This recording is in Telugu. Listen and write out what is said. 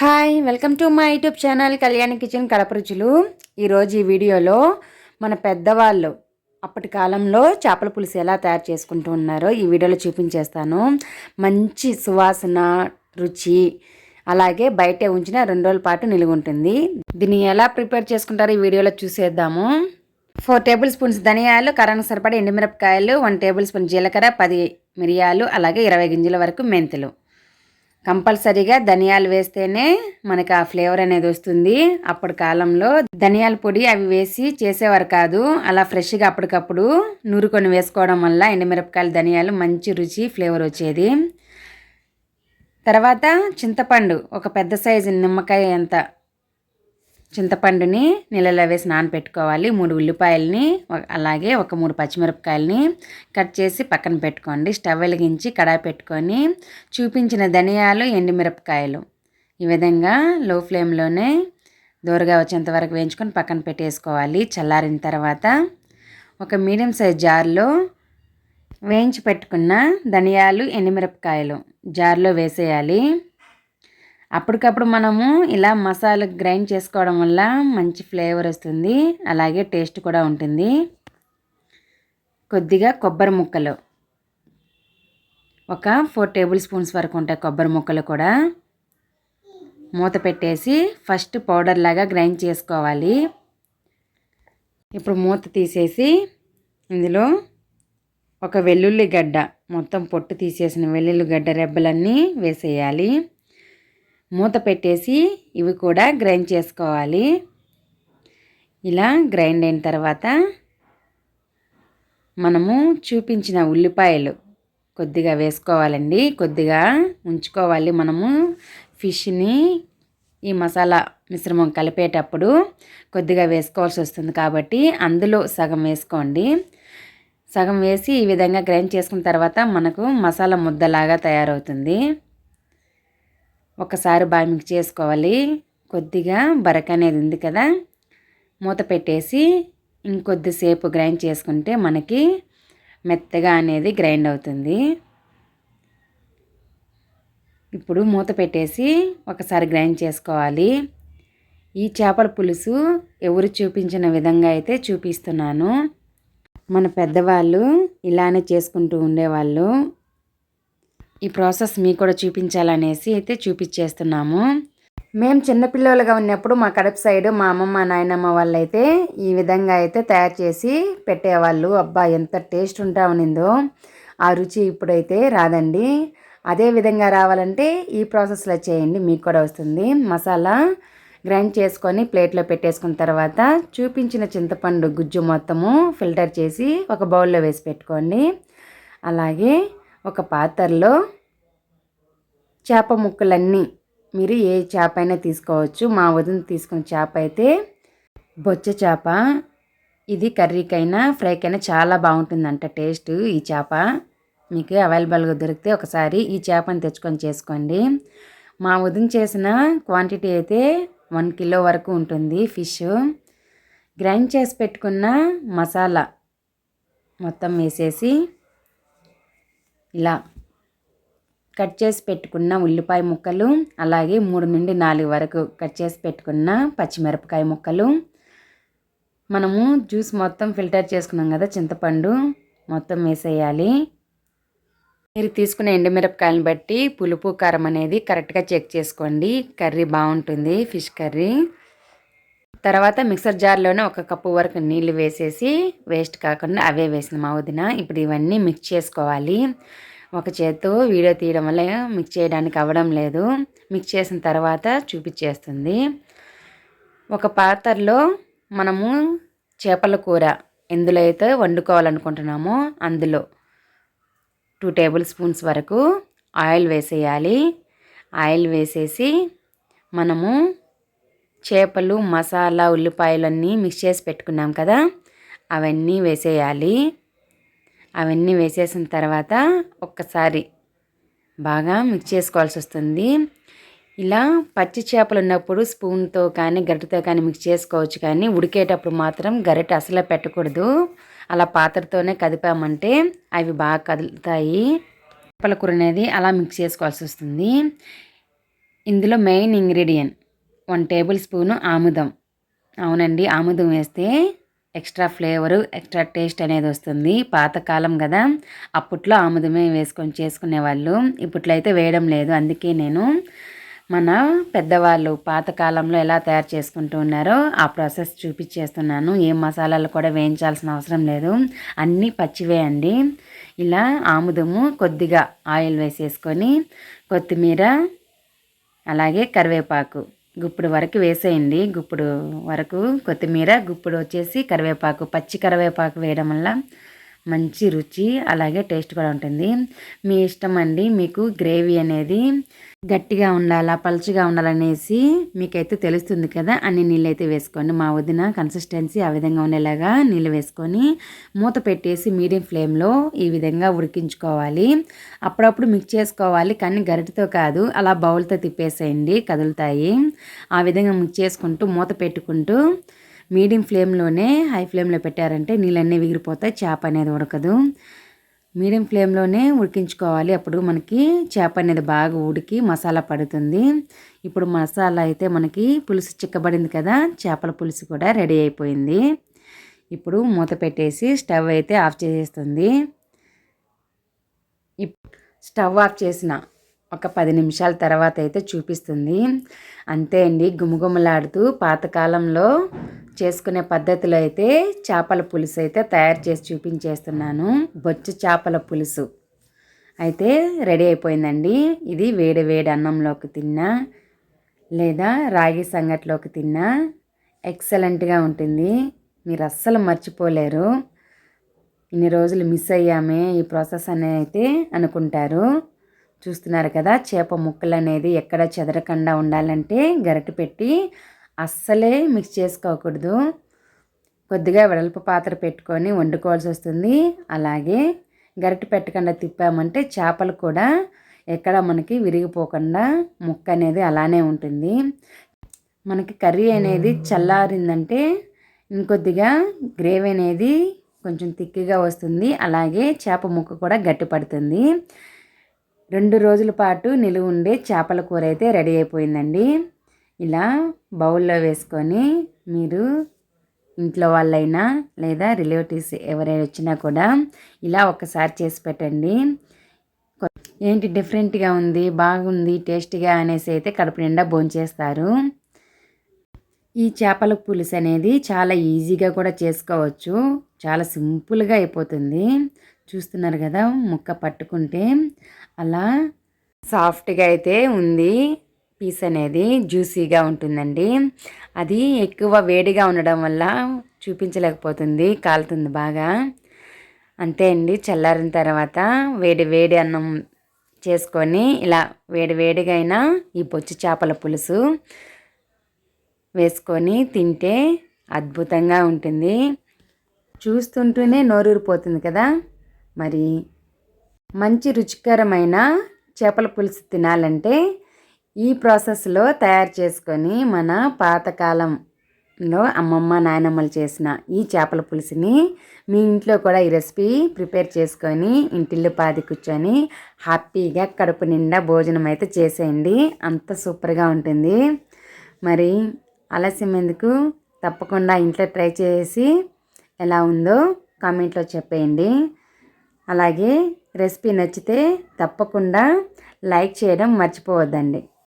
Hi welcome to my YouTube channel Kalyan kitchen Kadapa రుచులు. ఈరోజు ఈ వీడియోలో మన పెద్దవాళ్ళు అప్పటి కాలంలో చేపల పులుసు ఎలా తయారు చేసుకుంటూ ఉన్నారో ఈ వీడియోలో చూపించేస్తాను. మంచి సువాసన రుచి అలాగే బయటే ఉంచిన రెండు రోజుల పాటు నిలువ ఉంటుంది. దీన్ని ఎలా ప్రిపేర్ చేసుకుంటారో ఈ వీడియోలో చూసేద్దాము. ఫోర్ టేబుల్ స్పూన్స్ ధనియాలు కరానికి సరిపడే ఎండుమిరపకాయలు వన్ టేబుల్ స్పూన్ జీలకర్ర పది మిరియాలు అలాగే ఇరవై గింజల వరకు మెంతులు. కంపల్సరీగా ధనియాలు వేస్తేనే మనకి ఆ ఫ్లేవర్ అనేది వస్తుంది. అప్పటి కాలంలో ధనియాల పొడి అవి వేసి చేసేవారు కాదు. అలా ఫ్రెష్గా అప్పటికప్పుడు నూరుకొని వేసుకోవడం వల్ల ఎండుమిరపకాయలు ధనియాలు మంచి రుచి ఫ్లేవర్ వచ్చేది. తర్వాత చింతపండు ఒక పెద్ద సైజు నిమ్మకాయ ఎంత చింతపండుని నీళ్ళలో వేసి నానపెట్టుకోవాలి. మూడు ఉల్లిపాయలని అలాగే ఒక మూడు పచ్చిమిరపకాయలని కట్ చేసి పక్కన పెట్టుకోండి. స్టవ్ వెలిగించి కడాయి పెట్టుకొని చూపించిన ధనియాలు ఎండుమిరపకాయలు ఈ విధంగా లో ఫ్లేమ్లోనే దూరగా వచ్చేంత వరకు వేయించుకొని పక్కన పెట్టేసుకోవాలి. చల్లారిన తర్వాత ఒక మీడియం సైజ్ జార్లో వేయించి పెట్టుకున్న ధనియాలు ఎండుమిరపకాయలు జార్లో వేసేయాలి. అప్పటికప్పుడు మనము ఇలా మసాలా గ్రైండ్ చేసుకోవడం వల్ల మంచి ఫ్లేవర్ వస్తుంది. అలాగే టేస్ట్ కూడా ఉంటుంది. కొద్దిగా కొబ్బరి ముక్కలు. ఒక ఫోర్ టేబుల్ స్పూన్స్ వరకు ఉంటాయి కొబ్బరి ముక్కలు కూడా మూత పెట్టేసి ఫస్ట్ పౌడర్ లాగా గ్రైండ్ చేసుకోవాలి. ఇప్పుడు మూత తీసేసి ఇందులో ఒక వెల్లుల్లి గడ్డ మొత్తం పొట్టు తీసేసిన వెల్లుల్లి గడ్డ రెబ్బలన్నీ వేసేయాలి. మూత పెట్టేసి ఇవి కూడా గ్రైండ్ చేసుకోవాలి. ఇలా గ్రైండ్ అయిన తర్వాత మనము చూపించిన ఉల్లిపాయలు కొద్దిగా వేసుకోవాలండి. కొద్దిగా ఉంచుకోవాలి మనము ఫిష్ని. ఈ మసాలా మిశ్రమం కలిపేటప్పుడు కొద్దిగా వేసుకోవాల్సి వస్తుంది కాబట్టి అందులో సగం వేసుకోండి. సగం వేసి ఈ విధంగా గ్రైండ్ చేసుకున్న తర్వాత మనకు మసాలా ముద్దలాగా తయారవుతుంది. ఒకసారి బాగా మిక్స్ చేసుకోవాలి. కొద్దిగా బరక అనేది ఉంది కదా. మూత పెట్టేసి ఇంకొద్దిసేపు గ్రైండ్ చేసుకుంటే మనకి మెత్తగా అనేది గ్రైండ్ అవుతుంది. ఇప్పుడు మూత పెట్టేసి ఒకసారి గ్రైండ్ చేసుకోవాలి. ఈ చేపల పులుసు ఎవరు చూపించిన విధంగా అయితే చూపిస్తున్నాను. మన పెద్దవాళ్ళు ఇలానే చేసుకుంటూ ఉండేవాళ్ళు. ఈ ప్రాసెస్ మీకు కూడా చూపించాలనేసి అయితే చూపించేస్తున్నాము. మేము చిన్నపిల్లలుగా ఉన్నప్పుడు మా కడప సైడ్ మా అమ్మమ్మ నాయనమ్మ వాళ్ళు అయితే ఈ విధంగా అయితే తయారు చేసి పెట్టేవాళ్ళు. అబ్బా ఎంత టేస్ట్ ఉంటా ఉన్నిందో ఆ రుచి ఇప్పుడైతే రాదండి. అదే విధంగా రావాలంటే ఈ ప్రాసెస్లో చేయండి మీకు కూడా వస్తుంది. మసాలా గ్రైండ్ చేసుకొని ప్లేట్లో పెట్టేసుకున్న తర్వాత చూపించిన చింతపండు గుజ్జు మొత్తము ఫిల్టర్ చేసి ఒక బౌల్లో వేసి పెట్టుకోండి. అలాగే ఒక పాత్రలో చేప ముక్కలన్నీ. మీరు ఏ చేప అయినా తీసుకోవచ్చు. మా వదిన తీసుకున్న చేప అయితే బొచ్చ చేప. ఇది కర్రీకైనా ఫ్రైకైనా చాలా బాగుంటుందంట టేస్ట్ ఈ చేప. మీకు అవైలబుల్గా దొరికితే ఒకసారి ఈ చేపను తెచ్చుకొని చేసుకోండి. మా వదిన చేసిన క్వాంటిటీ అయితే వన్ కిలో వరకు ఉంటుంది ఫిష్. గ్రైండ్ చేసి పెట్టుకున్న మసాలా మొత్తం వేసేసి ఇలా కట్ చేసి పెట్టుకున్న ఉల్లిపాయ ముక్కలు అలాగే మూడు నుండి నాలుగు వరకు కట్ చేసి పెట్టుకున్న పచ్చిమిరపకాయ ముక్కలు. మనము జ్యూస్ మొత్తం ఫిల్టర్ చేసుకున్నాం కదా చింతపండు మొత్తం వేసేయాలి. మీరు తీసుకునే ఎండుమిరపకాయలను బట్టి పులుపు కారం అనేది కరెక్ట్గా చెక్ చేసుకోండి. కర్రీ బాగుంటుంది ఫిష్ కర్రీ. తర్వాత మిక్సర్ జార్లోనే ఒక కప్పు వరకు నీళ్ళు వేసేసి వేస్ట్ కాకుండా అవే వేసిన మా వదిన. ఇప్పుడు ఇవన్నీ మిక్స్ చేసుకోవాలి. ఒక చేత్తో వీడియో తీయడం వల్ల మిక్స్ చేయడానికి అవ్వడం లేదు. మిక్స్ చేసిన తర్వాత చూపించేస్తుంది. ఒక పాత్రలో మనము చేపల కూర ఎందులో అయితే వండుకోవాలనుకుంటున్నామో అందులో టూ టేబుల్ స్పూన్స్ వరకు ఆయిల్ వేసేయాలి. ఆయిల్ వేసేసి మనము చేపలు మసాలా ఉల్లిపాయలు అన్నీ మిక్స్ చేసి పెట్టుకున్నాం కదా. అవన్నీ వేసేయాలి. అవన్నీ వేసేసిన తర్వాత ఒక్కసారి బాగా మిక్స్ చేసుకోవాల్సి వస్తుంది. ఇలా పచ్చి చేపలు ఉన్నప్పుడు స్పూన్తో కానీ గరిటతో కానీ మిక్స్ చేసుకోవచ్చు కానీ ఉడికేటప్పుడు మాత్రం గరిట అసలే పెట్టకూడదు. అలా పాత్రతోనే కదిపామంటే అవి బాగా కదులుతాయి. చేపల కూర అనేది అలా మిక్స్ చేసుకోవాల్సి వస్తుంది. ఇందులో main ingredient one tablespoon ఆముదం. అవునండి ఆముదం వేస్తే ఎక్స్ట్రా ఫ్లేవరు ఎక్స్ట్రా టేస్ట్ అనేది వస్తుంది. పాతకాలం కదా అప్పట్లో ఆముదమే వేసుకొని చేసుకునేవాళ్ళు. ఇప్పట్లో అయితే వేయడం లేదు. అందుకే నేను మన పెద్దవాళ్ళు పాతకాలంలో ఎలా తయారు చేసుకుంటూ ఉన్నారో ఆ ప్రాసెస్ చూపించేస్తున్నాను. ఏ మసాలాలు కూడా వేయించాల్సిన అవసరం లేదు. అన్నీ పచ్చివే అండి. ఇలా ఆముదము కొద్దిగా ఆయిల్ వేసేసుకొని కొత్తిమీర అలాగే కరివేపాకు గుప్పుడు వరకు వేసేయండి. గుప్పుడు వరకు కొత్తిమీర గుప్పుడు వచ్చేసి కరివేపాకు పచ్చి కరివేపాకు వేయడం వల్ల మంచి రుచి అలాగే టేస్ట్ కూడా ఉంటుంది. మీ ఇష్టం అండి. మీకు గ్రేవీ అనేది గట్టిగా ఉండాలా పలుచగా ఉండాలనేసి మీకైతే తెలుస్తుంది కదా. అన్ని నీళ్ళు అయితే వేసుకోండి. మా వదిన కన్సిస్టెన్సీ ఆ విధంగా ఉండేలాగా నీళ్ళు వేసుకొని మూత పెట్టేసి మీడియం ఫ్లేమ్లో ఈ విధంగా ఉడికించుకోవాలి. అప్పుడప్పుడు మిక్స్ చేసుకోవాలి కానీ గరిటతో కాదు. అలా బౌల్తో తిప్పేసేయండి. కదులుతాయి. ఆ విధంగా మిక్స్ చేసుకుంటూ మూత పెట్టుకుంటూ మీడియం ఫ్లేమ్లోనే హై ఫ్లేమ్లో పెట్టారంటే నీళ్ళన్నీ విగిరిపోతాయి చేప అనేది ఉడకదు. మీడియం ఫ్లేమ్లోనే ఉడికించుకోవాలి. అప్పుడు మనకి చేప అనేది బాగా ఉడికి మసాలా పడుతుంది. ఇప్పుడు మసాలా అయితే మనకి పులుసు చిక్కబడింది కదా చేపల పులుసు కూడా రెడీ అయిపోయింది. ఇప్పుడు మూత పెట్టేసి స్టవ్ అయితే ఆఫ్ చేసేస్తుంది. స్టవ్ ఆఫ్ చేసిన ఒక పది నిమిషాల తర్వాత అయితే చూపిస్తుంది. అంతే అండి గుమగుమలాడుతూ పాతకాలంలో చేసుకునే పద్ధతిలో అయితే చేపల పులుసు అయితే తయారు చేసి చూపించేస్తున్నాను. బొచ్చు చేపల పులుసు అయితే రెడీ అయిపోయిందండి. ఇది వేడి వేడి అన్నంలోకి తిన్నా లేదా రాగి సంగట్లోకి తిన్నా ఎక్సలెంట్గా ఉంటుంది. మీరు అస్సలు మర్చిపోలేరు. ఇన్ని రోజులు మిస్ అయ్యామే ఈ ప్రాసెస్ అనేది అయితే అనుకుంటారు. చూస్తున్నారు కదా చేప ముక్కలు అనేది ఎక్కడ చెదరకుండా ఉండాలంటే గరిటె పెట్టి అస్సలే మిక్స్ చేసుకోకూడదు. కొద్దిగా వెడల్పు పాత్ర పెట్టుకొని వండుకోవాల్సి వస్తుంది. అలాగే గరిటె పెట్టకుండా తిప్పామంటే చేపలు కూడా ఎక్కడ మనకి విరిగిపోకుండా ముక్క అనేది అలానే ఉంటుంది. మనకి కర్రీ అనేది చల్లారిందంటే ఇంకొద్దిగా గ్రేవీ అనేది కొంచెం తిక్కిగా వస్తుంది. అలాగే చేప ముక్క కూడా గట్టిపడుతుంది రెండు రోజుల పాటు నిలువ ఉండే చేపల కూర అయితే రెడీ అయిపోయిందండి. ఇలా బౌల్లో వేసుకొని మీరు ఇంట్లో వాళ్ళైనా లేదా రిలేటివ్స్ ఎవరైనా వచ్చినా కూడా ఇలా ఒకసారి చేసి పెట్టండి. ఏంటి డిఫరెంట్గా ఉంది బాగుంది టేస్టీగా అనేసి అయితే కడుపు నిండా భోంచేస్తారు. ఈ చేపల పులుసు అనేది చాలా ఈజీగా కూడా చేసుకోవచ్చు. చాలా సింపుల్గా అయిపోతుంది. చూస్తున్నారు కదా ముక్క పట్టుకుంటే అలా సాఫ్ట్గా అయితే ఉంది. పీస్ అనేది జ్యూసీగా ఉంటుందండి. అది ఎక్కువ వేడిగా ఉండడం వల్ల చూపించలేకపోతుంది కాలుతుంది బాగా. అంతే అండి చల్లారిన తర్వాత వేడి వేడి అన్నం చేసుకొని ఇలా వేడి వేడిగా అయినా ఈ బొచ్చు చేపల పులుసు వేసుకొని తింటే అద్భుతంగా ఉంటుంది. చూస్తుంటూనే నోరూరిపోతుంది కదా. మరి మంచి రుచికరమైన చేపల పులుసు తినాలంటే ఈ ప్రాసెస్లో తయారు చేసుకొని మన పాతకాలంలో అమ్మమ్మ నాయనమ్మలు చేసిన ఈ చేపల పులుసుని మీ ఇంట్లో కూడా ఈ రెసిపీ ప్రిపేర్ చేసుకొని ఇంటిల్లు పాది కూర్చొని హ్యాపీగా కడుపు నిండా భోజనం అయితే చేసేయండి. అంత సూపర్గా ఉంటుంది. మరి ఆలస్యం ఎందుకు? తప్పకుండా ఇంట్లో ట్రై చేసి ఎలా ఉందో కామెంట్లో చెప్పేయండి. అలాగే రెసిపీ నచ్చితే తప్పకుండా లైక్ చేయడం మర్చిపోవద్దండి.